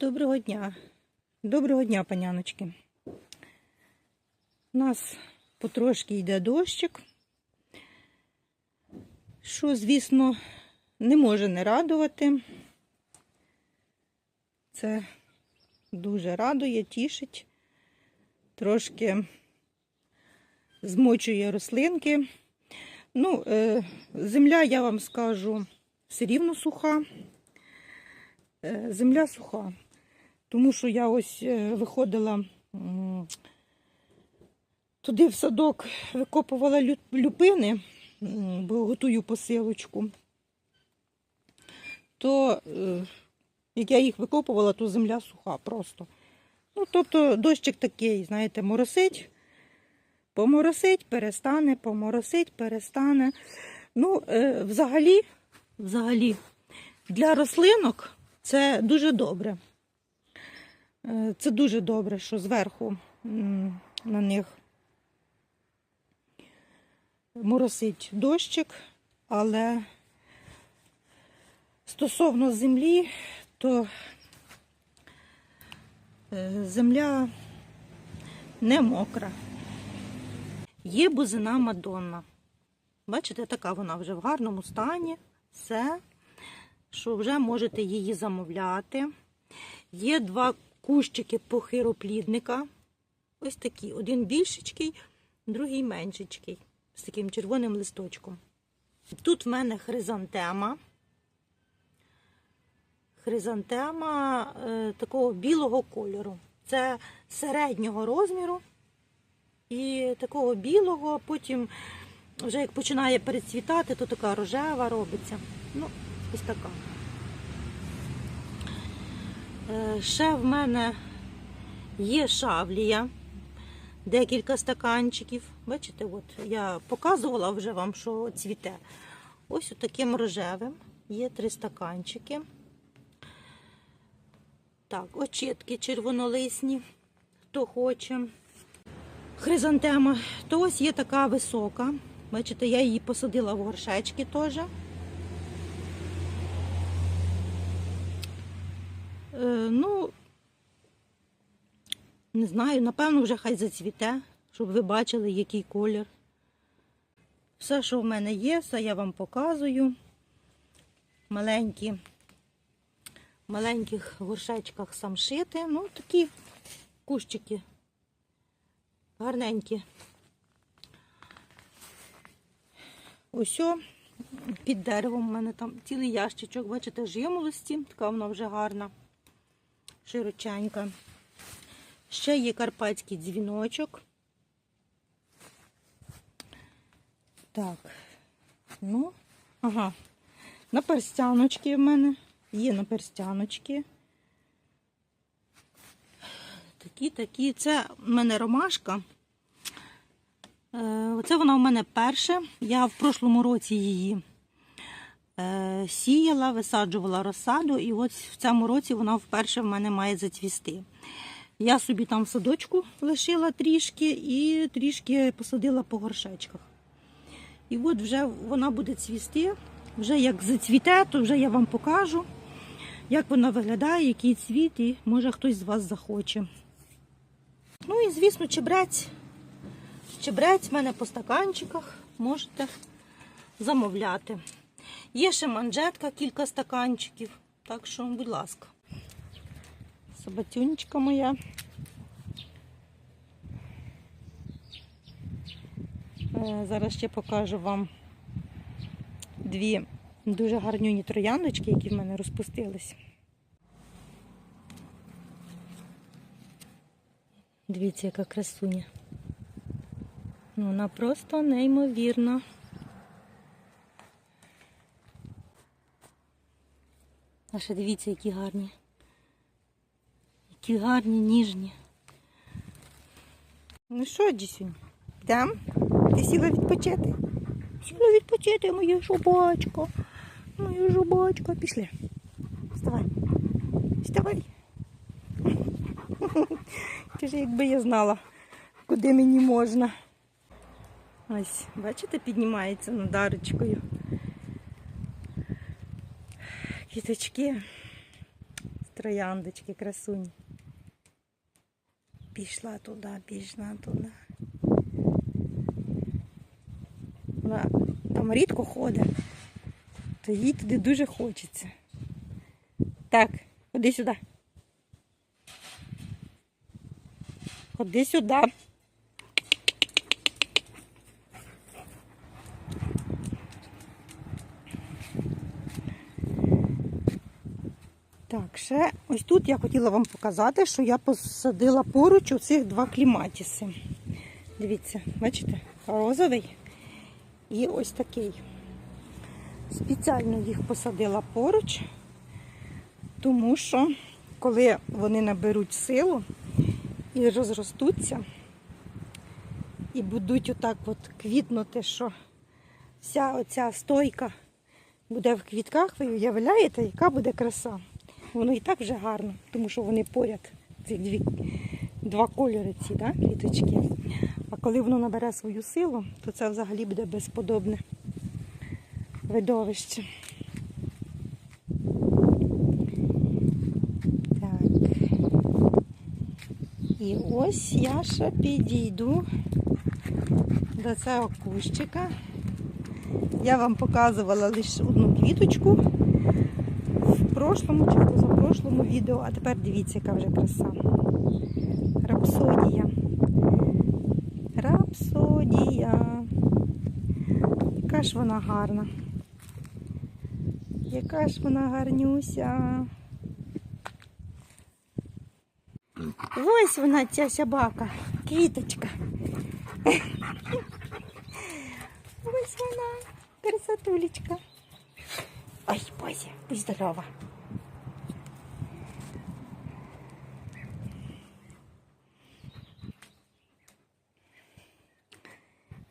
Доброго дня. Доброго дня, паняночки. У нас потрошки йде дощик, що, звісно, не може не радувати. Це дуже радує, тішить, трошки змочує рослинки. Ну, е, земля, я вам скажу, все рівно суха. Е, Земля суха. Тому що я ось е, виходила туди в садок, викопувала люпини, бо готую посилочку. То, е, як я їх викопувала, то земля суха просто. Ну, тобто дощик такий, знаєте, моросить, поморосить, перестане, поморосить, перестане. Ну, е, взагалі, взагалі, для рослинок це дуже добре. Е, Це дуже добре, що зверху на них моросить дощик, але стосовно землі, то е, земля не мокра. Є бузина Мадонна. Бачите, така вона вже в гарному стані. Все, що вже можете її замовляти. Є два кущики похироплідника. Ось такі. Один більшечкий, другий меншечкий. З таким червоним листочком. Тут в мене хризантема. Хризантема е, такого білого кольору. Це середнього розміру. І такого білого, потім, вже як починає перецвітати, то така рожева робиться. Ну, ось така. Е, Ще в мене є шавлія, декілька стаканчиків. Бачите, от я показувала вже вам, що цвіте. Ось таким рожевим. Є три стаканчики. Так, очітки червонолисні, хто хоче. Хризантема. То ось є така висока. Бачите, я її посадила в горшечки теж. Ну, не знаю, напевно, вже хай зацвіте, щоб ви бачили, який колір. Все, що в мене є, все я вам показую. Маленькі, в маленьких горшечках самшити. Ну, такі кущики. Гарненькі. Ось під деревом у мене там цілий ящичок, бачите, жимолості, така вона вже гарна широченька. Ще є карпатський дзвіночок. Так, ну, ага. Наперстяночки в мене. Є наперстяночки. Такі, такі. Це в мене ромашка. Е, Оце вона в мене перша. Я в прошлому році її сіяла, висаджувала розсаду, і от в цьому році вона вперше в мене має зацвісти. Я собі там садочку лишила трішки і трішки посадила по горшечках. І от вже вона буде цвісти. Вже як зацвіте, то вже я вам покажу, як вона виглядає, який цвіт, і може хтось з вас захоче. Ну і, звісно, чебрець. Чебрець в мене по стаканчиках можете замовляти. Є ще манжетка, кілька стаканчиків. Так що, будь ласка. Собатюнечка моя. Е, Зараз ще покажу вам дві дуже гарнюні трояндочки, які в мене розпустились. Дивіться, яка красуня. Ну, вона просто неймовірна. А ще дивіться, які гарні. Які гарні, ніжні. Ну що, Дісюнь, йдемо? Ти сіла відпочити? Сіла відпочити, моя жубачка. Моя жубачка. Пішли. Вставай. Вставай. Каже, якби я знала, куди мені можна. Ось, бачите, піднімається над арочкою. Квіточки трояндочки, красуні. Пішла туди, пішла туди. Вона там рідко ходить, то їй туди дуже хочеться. Так, ходи сюди. Ходи сюди. Так, ще ось тут я хотіла вам показати, що я посадила поруч оцих два кліматіси. Дивіться, бачите, розовий і ось такий. Спеціально їх посадила поруч, тому що коли вони наберуть силу і розростуться, і будуть отак от квітнути, що вся оця стойка буде в квітках, ви уявляєте, яка буде краса. Воно і так вже гарно, тому що вони поряд, ці дві, два кольори ці, да, квіточки. А коли воно набере свою силу, то це взагалі буде безподобне видовище. Так. І ось я ще підійду до цього кущика. Я вам показувала лише одну квіточку прошлому чи позапрошлому відео, а тепер дивіться, яка вже краса. Рапсодія. Рапсодія. Яка ж вона гарна. Яка ж вона гарнюся. Ось вона ця собака, квіточка. Ось вона, красотулечка. Ой, Боже, будь здорова.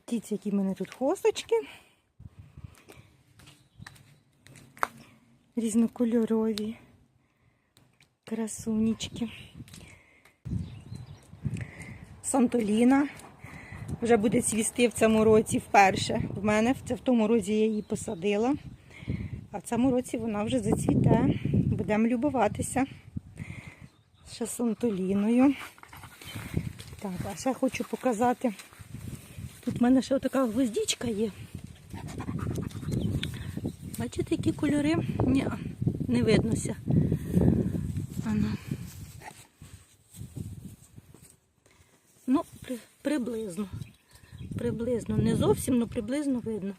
Дивіться, які в мене тут хосточки. Різнокольорові. Красунечки. Сантоліна. Вже буде цвісти в цьому році вперше. В мене це в тому році я її посадила. А в цьому році вона вже зацвіте. Будемо любуватися. Ще Сантоліною. Так, а ще хочу показати. Тут в мене ще така гвоздічка є. Бачите, які кольори? Ні, не виднося. Ано. Ну, при, приблизно. Приблизно. Не зовсім, але приблизно видно.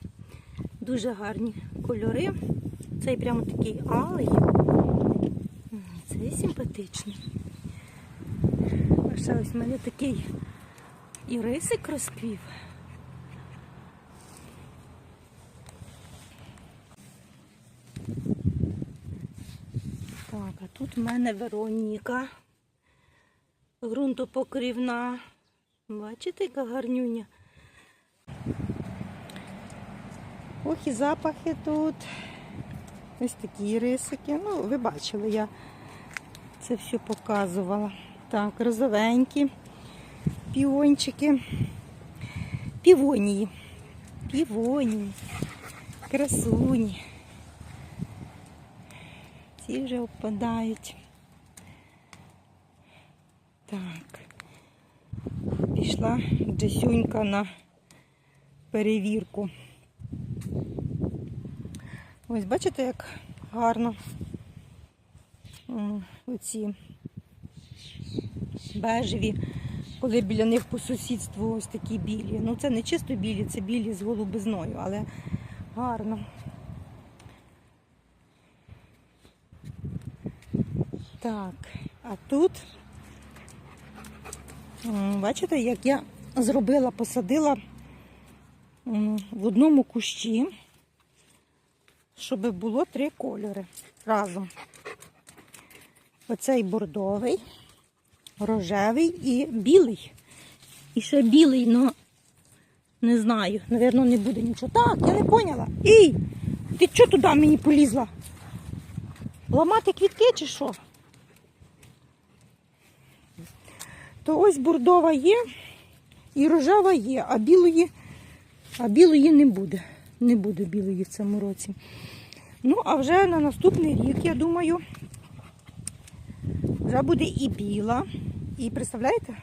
Дуже гарні кольори. Цей прямо такий алий. Цей симпатичний. А ось в мене такий і рисик розквів. Так, а тут в мене Вероніка. Грунтопокрівна. Бачите, яка гарнюня. Ох, і запахи тут. Ось такі рисики. Ну, ви бачили, я це все показувала. Так, розовенькі піончики. Півонії. Півонії. Красуні. Ці вже опадають. Так. Пішла Джесюнька на перевірку. Ось бачите, як гарно оці бежеві, коли біля них по сусідству ось такі білі. Ну це не чисто білі, це білі з голубизною, але гарно. Так, а тут, бачите, як я зробила, посадила в одному кущі, щоб було три кольори разом. Оцей бордовий, рожевий і білий. І ще білий, ну не знаю, напевно, не буде нічого. Так, я не поняла. Ій! Ти чого туди мені полізла? Ламати квітки чи що? То ось бордова є і рожева є, а білої, а білої не буде. Не буде білої в цьому році. Ну, а вже на наступний рік, я думаю, Вже буде і біла. І представляєте?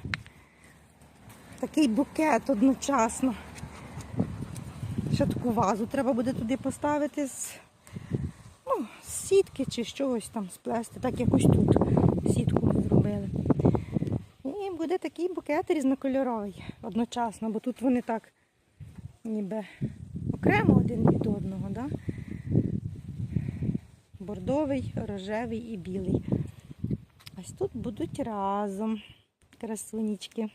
Такий букет одночасно. Ще таку вазу треба буде туди поставити з, ну, з сітки чи з чогось там сплести. Так якось тут сітку ми зробили. Буде такий букет різнокольоровий одночасно, бо тут вони так ніби окремо один від одного. Да? Бордовий, рожевий і білий. Ось тут будуть разом красунечки.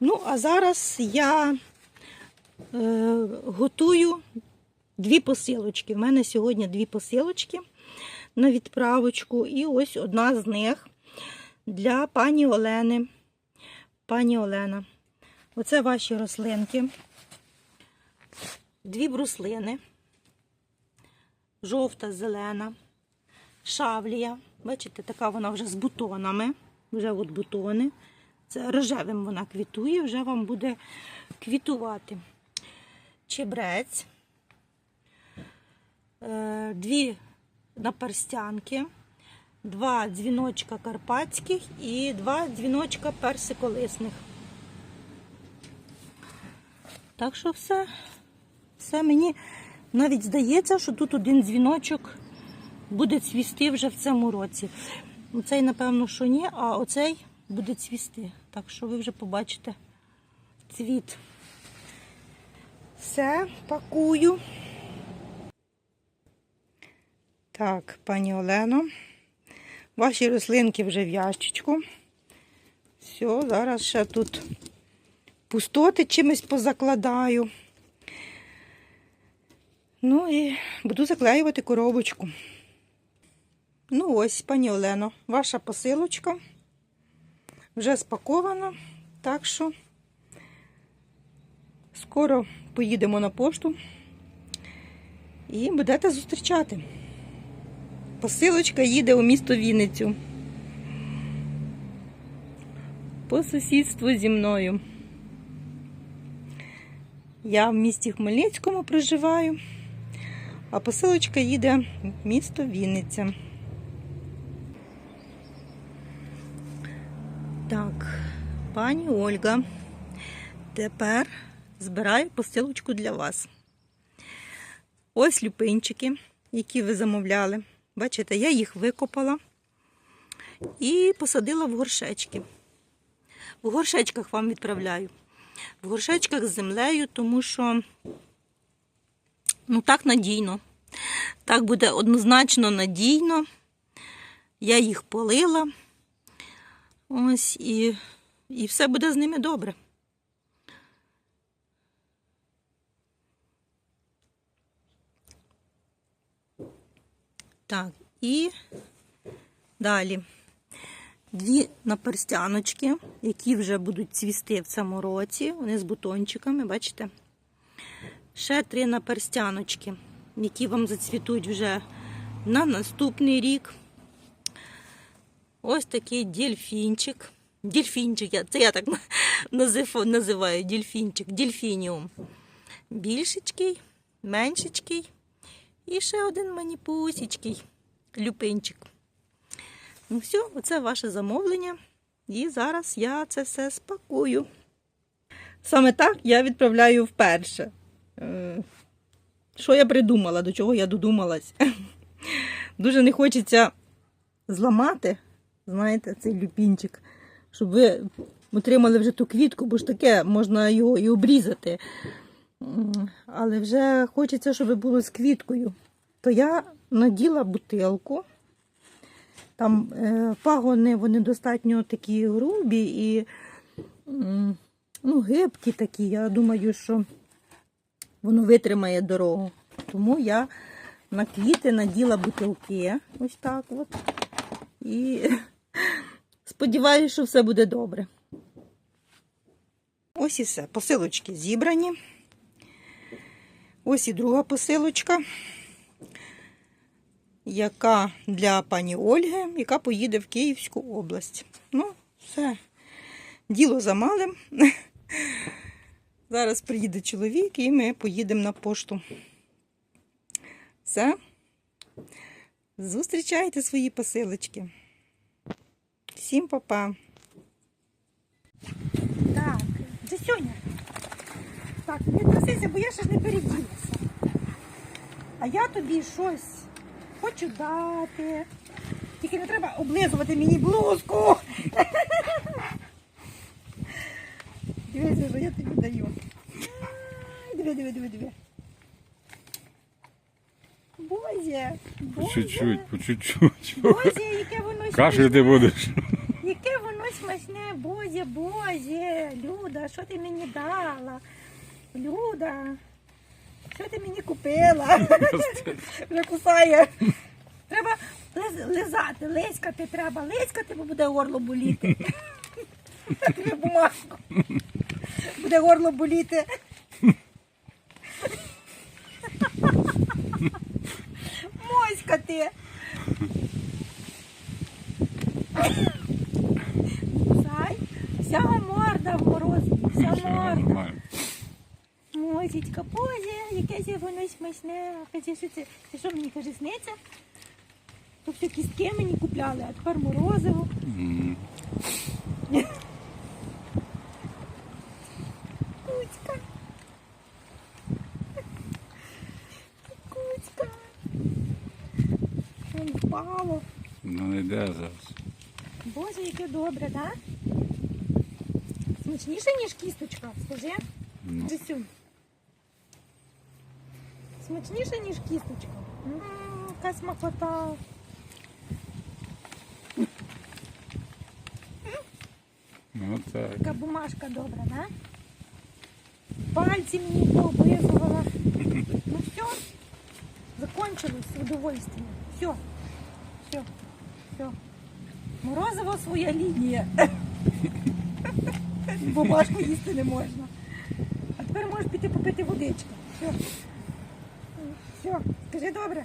Ну, а зараз я е, готую дві посилочки. У мене сьогодні дві посилочки на відправочку. І ось одна з них для пані Олени. Пані Олена. Оце ваші рослинки. Дві бруслини. Жовта, зелена, шавлія. Бачите, така вона вже з бутонами. Вже от бутони. Це рожевим вона квітує, вже вам буде квітувати. Чебрець, е, дві наперстянки, два дзвіночка карпатських і два дзвіночка персиколисних. Так що все, все мені навіть здається, що тут один дзвіночок буде цвісти вже в цьому році. Цей, напевно, що ні, а оцей буде цвісти. Так що ви вже побачите цвіт. Все, пакую. Так, пані Олено, ваші рослинки вже в ящичку. Все, зараз ще тут пустоти чимось позакладаю. Ну і буду заклеювати коробочку. Ну ось, пані Олено, ваша посилочка вже спакована, так що скоро поїдемо на пошту і будете зустрічати. Посилочка їде у місто Вінницю. По сусідству зі мною. Я в місті Хмельницькому проживаю, а посилочка їде в місто Вінниця. Так, пані Ольга, тепер збираю посилочку для вас. Ось люпинчики, які ви замовляли. Бачите, я їх викопала і посадила в горшечки. В горшечках вам відправляю. В горшечках з землею, тому що ну так надійно. Так буде однозначно надійно. Я їх полила. Ось і, і все буде з ними добре. Так, і далі дві наперстяночки, які вже будуть цвісти в цьому році. Вони з бутончиками, бачите? Ще три наперстяночки, які вам зацвітуть вже на наступний рік. Ось такий дельфінчик. Дельфінчик, це я так називаю дельфінчик, дельфініум. Більшечкий, меншечкий. І ще один маніпусічкий люпинчик. Ну все, оце ваше замовлення. І зараз я це все спакую. Саме так я відправляю вперше. Е, Що я придумала, до чого я додумалась? Дуже не хочеться зламати, знаєте, цей люпінчик, щоб ви отримали вже ту квітку, бо ж таке можна його і обрізати. Але вже хочеться, щоб було з квіткою. То я наділа бутилку. Там е, пагони вони достатньо такі грубі і ну, гибкі такі. Я думаю, що воно витримає дорогу. Тому я на квіти наділа бутилки. Ось так от. І сподіваюся, що все буде добре. Ось і все. Посилочки зібрані. Ось і друга посилочка, яка для пані Ольги, яка поїде в Київську область. Ну, все. Діло за малим. Зараз приїде чоловік і ми поїдемо на пошту. Все. Зустрічайте свої посилочки. Всім па-па. Так, Джесюня. Так, трусися, бо я ще ж не переділася. А я тобі щось хочу дати. Тільки не треба облизувати мені блузку. Дивися, що я тобі даю. Диви, диви, диви, диви. Бозя, По чуть-чуть, по чуть-чуть. Бозя, яке воно Кашляти смачне. будеш. Яке воно смачне, Бозя, Бозя, Люда, що ти мені дала? Люда, що ти мені купила? Вже кусає. Треба лиз- лизати, лиськати треба, лиськати, бо буде горло боліти. Тобі бумажку. Буде горло боліти. Моська ти. Зай, вся морда в морозі, вся морда. Мозічка, боже, яке ж воно смачне. Хоча що це, це що мені каже, сниться? То все кістки мені купляли, а тепер морозиво. М. Куцька. Куцька. Він впало. Ну не йде зараз. Боже, яке добре, так? Смачніше, ніж кісточка, скажи. Ну. Джесюнь. Смачніше, ніж кісточка. М, Яка смакота. Ну так. Яка бумажка добра, да? Пальці мені пооблизувала. Ну все, закончилось удовольствие. Все, все, все. Морозиво своя лінія. Бумажку їсти не можна. А тепер можеш піти попити водички. Все. Все, скажи добре.